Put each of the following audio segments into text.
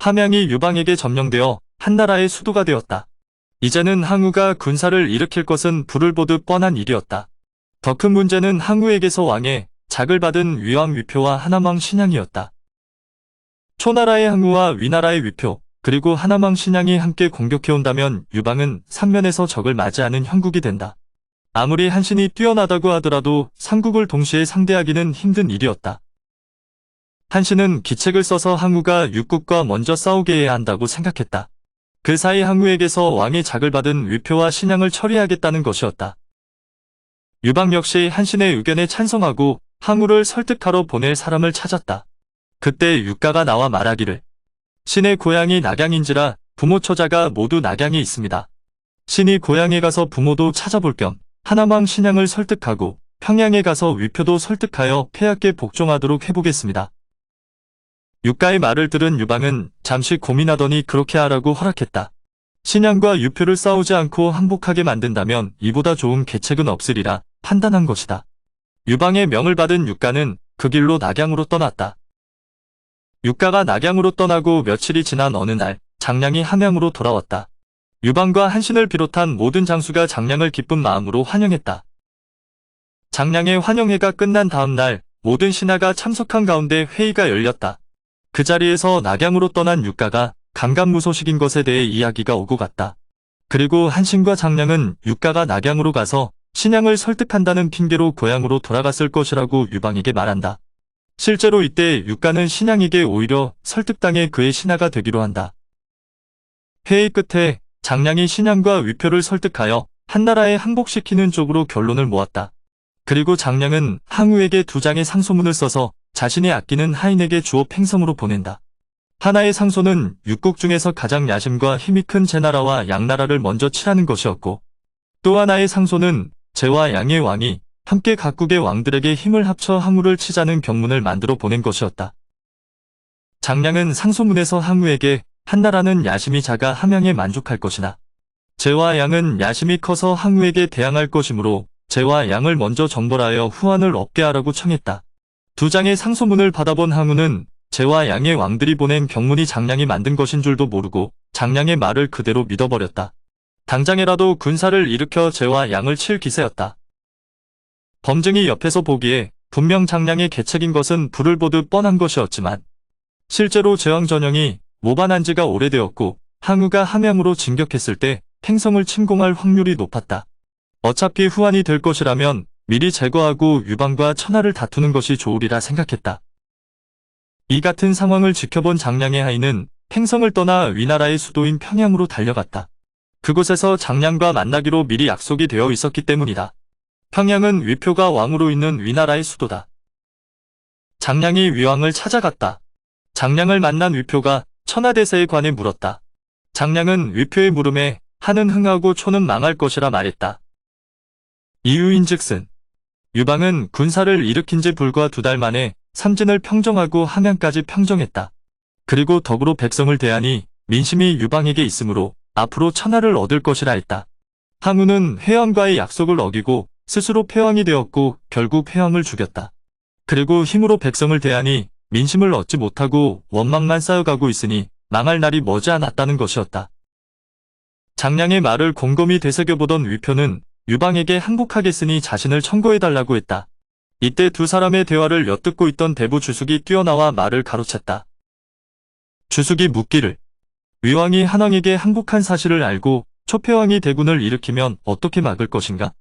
함양이 유방에게 점령되어 한나라의 수도가 되었다. 이제는 항우가 군사를 일으킬 것은 불을 보듯 뻔한 일이었다. 더 큰 문제는 항우에게서 왕의 작을 받은 위왕 위표와 하남왕 신양이었다. 초나라의 항우와 위나라의 위표, 그리고 하남왕 신양이 함께 공격해온다면 유방은 삼면에서 적을 맞이하는 형국이 된다. 아무리 한신이 뛰어나다고 하더라도 삼국을 동시에 상대하기는 힘든 일이었다. 한신은 기책을 써서 항우가 육국과 먼저 싸우게 해야 한다고 생각했다. 그 사이 항우에게서 왕의 작을 받은 위표와 신양을 처리하겠다는 것이었다. 유방 역시 한신의 의견에 찬성하고 항우를 설득하러 보낼 사람을 찾았다. 그때 육가가 나와 말하기를 신의 고향이 낙양인지라 부모 처자가 모두 낙양에 있습니다. 신이 고향에 가서 부모도 찾아볼 겸 하나망 신양을 설득하고 평양에 가서 위표도 설득하여 폐하께 복종하도록 해보겠습니다. 육가의 말을 들은 유방은 잠시 고민하더니 그렇게 하라고 허락했다. 신양과 유표를 싸우지 않고 항복하게 만든다면 이보다 좋은 계책은 없으리라 판단한 것이다. 유방의 명을 받은 육가는 그 길로 낙양으로 떠났다. 육가가 낙양으로 떠나고 며칠이 지난 어느 날 장량이 함양으로 돌아왔다. 유방과 한신을 비롯한 모든 장수가 장량을 기쁜 마음으로 환영했다. 장량의 환영회가 끝난 다음 날 모든 신하가 참석한 가운데 회의가 열렸다. 그 자리에서 낙양으로 떠난 육가가 감감무소식인 것에 대해 이야기가 오고 갔다. 그리고 한신과 장량은 육가가 낙양으로 가서 신양을 설득한다는 핑계로 고향으로 돌아갔을 것이라고 유방에게 말한다. 실제로 이때 육가는 신양에게 오히려 설득당해 그의 신하가 되기로 한다. 회의 끝에 장량이 신양과 위표를 설득하여 한나라에 항복시키는 쪽으로 결론을 모았다. 그리고 장량은 항우에게 두 장의 상소문을 써서 자신이 아끼는 하인에게 주어 팽성으로 보낸다. 하나의 상소는 육국 중에서 가장 야심과 힘이 큰 제나라와 양나라를 먼저 칠하는 것이었고 또 하나의 상소는 제와 양의 왕이 함께 각국의 왕들에게 힘을 합쳐 항우를 치자는 경문을 만들어 보낸 것이었다. 장량은 상소문에서 항우에게 한나라는 야심이 작아 함양에 만족할 것이나 제와 양은 야심이 커서 항우에게 대항할 것이므로 제와 양을 먼저 정벌하여 후환을 얻게 하라고 청했다. 두 장의 상소문을 받아본 항우는 제와 양의 왕들이 보낸 경문이 장량이 만든 것인 줄도 모르고 장량의 말을 그대로 믿어버렸다. 당장에라도 군사를 일으켜 제와 양을 칠 기세였다. 범증이 옆에서 보기에 분명 장량의 계책인 것은 불을 보듯 뻔한 것이었지만 실제로 제왕 전형이 모반한 지가 오래되었고 항우가 함양으로 진격했을 때 팽성을 침공할 확률이 높았다. 어차피 후환이 될 것이라면 미리 제거하고 유방과 천하를 다투는 것이 좋으리라 생각했다. 이 같은 상황을 지켜본 장량의 하인은 팽성을 떠나 위나라의 수도인 평양으로 달려갔다. 그곳에서 장량과 만나기로 미리 약속이 되어 있었기 때문이다. 평양은 위표가 왕으로 있는 위나라의 수도다. 장량이 위왕을 찾아갔다. 장량을 만난 위표가 천하대세에 관해 물었다. 장량은 위표의 물음에 하는 흥하고 초는 망할 것이라 말했다. 이유인즉슨 유방은 군사를 일으킨 지 불과 두 달 만에 삼진을 평정하고 함양까지 평정했다. 그리고 덕으로 백성을 대하니 민심이 유방에게 있으므로 앞으로 천하를 얻을 것이라 했다. 항우는 회왕과의 약속을 어기고 스스로 패왕이 되었고 결국 회왕을 죽였다. 그리고 힘으로 백성을 대하니 민심을 얻지 못하고 원망만 쌓여가고 있으니 망할 날이 머지않았다는 것이었다. 장량의 말을 곰곰이 되새겨보던 위표는 유방에게 항복하겠으니 자신을 청구해달라고 했다. 이때 두 사람의 대화를 엿듣고 있던 대부 주숙이 뛰어나와 말을 가로챘다. 주숙이 묻기를 위왕이 한왕에게 항복한 사실을 알고 초패왕이 대군을 일으키면 어떻게 막을 것인가?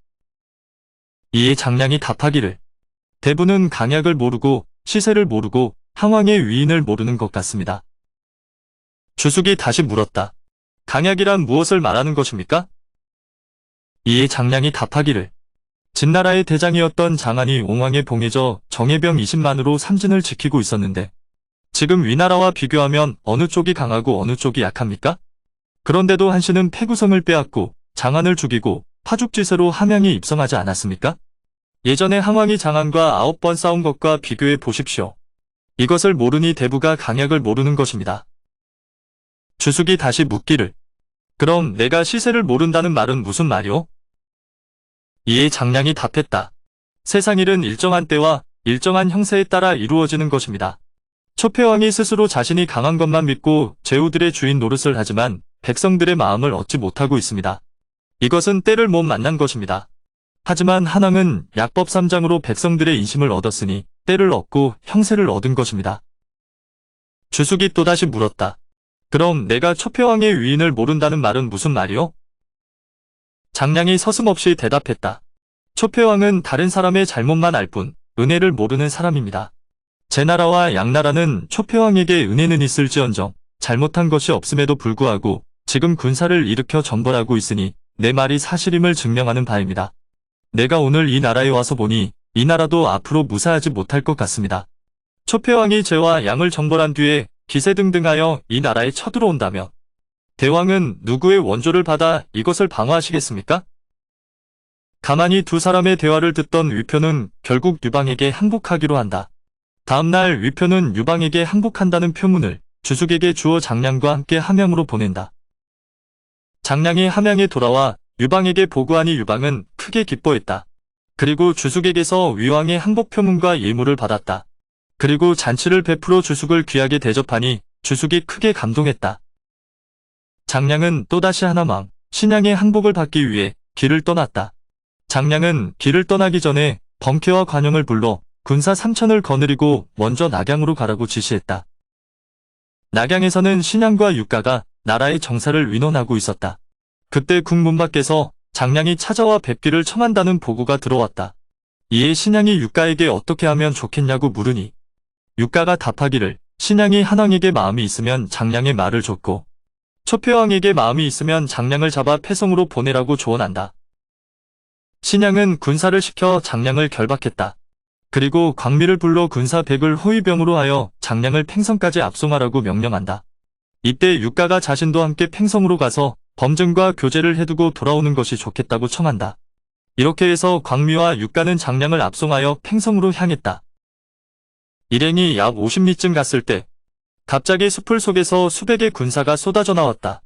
이에 장량이 답하기를 대부는 강약을 모르고 시세를 모르고 항왕의 위인을 모르는 것 같습니다. 주숙이 다시 물었다. 강약이란 무엇을 말하는 것입니까? 이에 장량이 답하기를 진나라의 대장이었던 장안이 옹왕에 봉해져 정예병 20만으로 삼진을 지키고 있었는데 지금 위나라와 비교하면 어느 쪽이 강하고 어느 쪽이 약합니까? 그런데도 한신은 패구성을 빼앗고 장안을 죽이고 파죽지세로 함양에 입성하지 않았습니까? 예전에 항왕이 장안과 아홉 번 싸운 것과 비교해 보십시오. 이것을 모르니 대부가 강약을 모르는 것입니다. 주숙이 다시 묻기를 그럼 내가 시세를 모른다는 말은 무슨 말이오? 이에 장량이 답했다. 세상 일은 일정한 때와 일정한 형세에 따라 이루어지는 것입니다. 초패왕이 스스로 자신이 강한 것만 믿고 제후들의 주인 노릇을 하지만 백성들의 마음을 얻지 못하고 있습니다. 이것은 때를 못 만난 것입니다. 하지만 한왕은 약법 3장으로 백성들의 인심을 얻었으니 때를 얻고 형세를 얻은 것입니다. 주숙이 또다시 물었다. 그럼 내가 초패왕의 위인을 모른다는 말은 무슨 말이오? 장량이 서슴없이 대답했다. 초패왕은 다른 사람의 잘못만 알 뿐 은혜를 모르는 사람입니다. 제 나라와 양나라는 초패왕에게 은혜는 있을지언정 잘못한 것이 없음에도 불구하고 지금 군사를 일으켜 전벌하고 있으니 내 말이 사실임을 증명하는 바입니다. 내가 오늘 이 나라에 와서 보니 이 나라도 앞으로 무사하지 못할 것 같습니다. 초패왕이 제와 양을 정벌한 뒤에 기세등등하여 이 나라에 쳐들어온다면 대왕은 누구의 원조를 받아 이것을 방어하시겠습니까? 가만히 두 사람의 대화를 듣던 위표는 결국 유방에게 항복하기로 한다. 다음날 위표는 유방에게 항복한다는 표문을 주숙에게 주어 장량과 함께 함양으로 보낸다. 장량이 함양에 돌아와 유방에게 보고하니 유방은 크게 기뻐했다. 그리고 주숙에게서 위왕의 항복 표문과 일무를 받았다. 그리고 잔치를 베풀어 주숙을 귀하게 대접하니 주숙이 크게 감동했다. 장량은 또다시 하나망, 신양의 항복을 받기 위해 길을 떠났다. 장량은 길을 떠나기 전에 범케와 관영을 불러 군사 3천을 거느리고 먼저 낙양으로 가라고 지시했다. 낙양에서는 신양과 육가가 나라의 정사를 위논하고 있었다. 그때 국문 밖에서 장량이 찾아와 뵙기를 청한다는 보고가 들어왔다. 이에 신양이 육가에게 어떻게 하면 좋겠냐고 물으니 육가가 답하기를 신양이 한왕에게 마음이 있으면 장량의 말을 줬고 초표왕에게 마음이 있으면 장량을 잡아 패성으로 보내라고 조언한다. 신양은 군사를 시켜 장량을 결박했다. 그리고 광미를 불러 군사 100을 호위병으로 하여 장량을 팽성까지 압송하라고 명령한다. 이때 육가가 자신도 함께 팽성으로 가서 범증과 교제를 해두고 돌아오는 것이 좋겠다고 청한다. 이렇게 해서 광미와 육가는 장량을 압송하여 팽성으로 향했다. 일행이 약 50리쯤 갔을 때 갑자기 숲을 속에서 수백의 군사가 쏟아져 나왔다.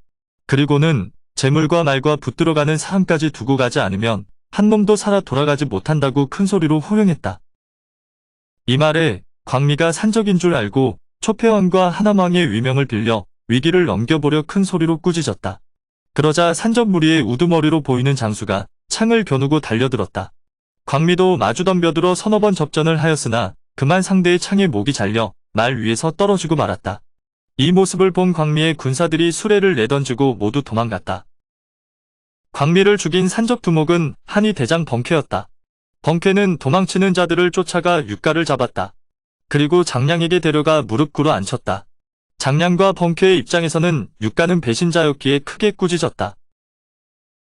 그리고는 재물과 말과 붙들어가는 사람까지 두고 가지 않으면 한 놈도 살아 돌아가지 못한다고 큰 소리로 호령했다. 이 말에 광미가 산적인 줄 알고 초패왕과 하남왕의 위명을 빌려 위기를 넘겨보려 큰 소리로 꾸짖었다. 그러자 산적 무리의 우두머리로 보이는 장수가 창을 겨누고 달려들었다. 광미도 마주 덤벼들어 서너 번 접전을 하였으나 그만 상대의 창에 목이 잘려 말 위에서 떨어지고 말았다. 이 모습을 본 광미의 군사들이 수레를 내던지고 모두 도망갔다. 광미를 죽인 산적 두목은 한이 대장 벙케였다. 벙케는 도망치는 자들을 쫓아가 육가를 잡았다. 그리고 장량에게 데려가 무릎 꿇어 앉혔다. 장량과 벙케의 입장에서는 육가는 배신자였기에 크게 꾸짖었다.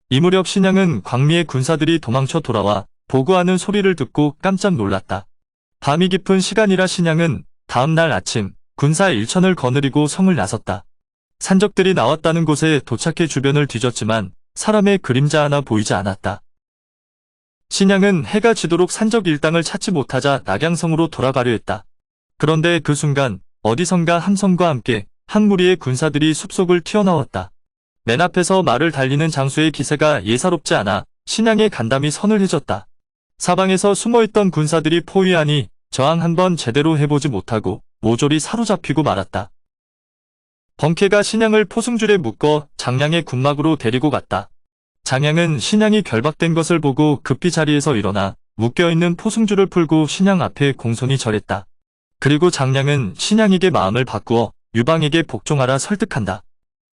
이 무렵 신양은 광미의 군사들이 도망쳐 돌아와 보고하는 소리를 듣고 깜짝 놀랐다. 밤이 깊은 시간이라 신양은 다음 날 아침 군사 1천을 거느리고 성을 나섰다. 산적들이 나왔다는 곳에 도착해 주변을 뒤졌지만 사람의 그림자 하나 보이지 않았다. 신양은 해가 지도록 산적 일당을 찾지 못하자 낙양성으로 돌아가려 했다. 그런데 그 순간 어디선가 함성과 함께 한 무리의 군사들이 숲속을 튀어나왔다. 맨 앞에서 말을 달리는 장수의 기세가 예사롭지 않아 신양의 간담이 선을 해줬다. 사방에서 숨어있던 군사들이 포위하니 저항 한번 제대로 해보지 못하고 모조리 사로잡히고 말았다. 벙케가 신양을 포승줄에 묶어 장량의 군막으로 데리고 갔다. 장양은 신양이 결박된 것을 보고 급히 자리에서 일어나 묶여있는 포승줄을 풀고 신양 앞에 공손히 절했다. 그리고 장량은 신양에게 마음을 바꾸어 유방에게 복종하라 설득한다.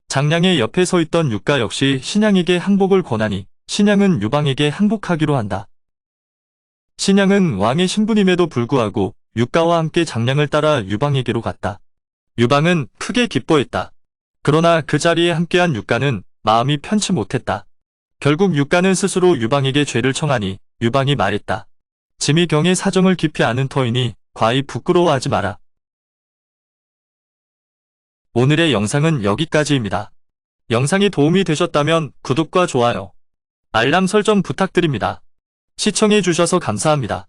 장량의 옆에 서 있던 육가 역시 신양에게 항복을 권하니 신양은 유방에게 항복하기로 한다. 신양은 왕의 신분임에도 불구하고 육가와 함께 장량을 따라 유방에게로 갔다. 유방은 크게 기뻐했다. 그러나 그 자리에 함께한 육가는 마음이 편치 못했다. 결국 육가는 스스로 유방에게 죄를 청하니 유방이 말했다. 짐이 경의 사정을 깊이 아는 터이니 과히 부끄러워하지 마라. 오늘의 영상은 여기까지입니다. 영상이 도움이 되셨다면 구독과 좋아요, 알람 설정 부탁드립니다. 시청해주셔서 감사합니다.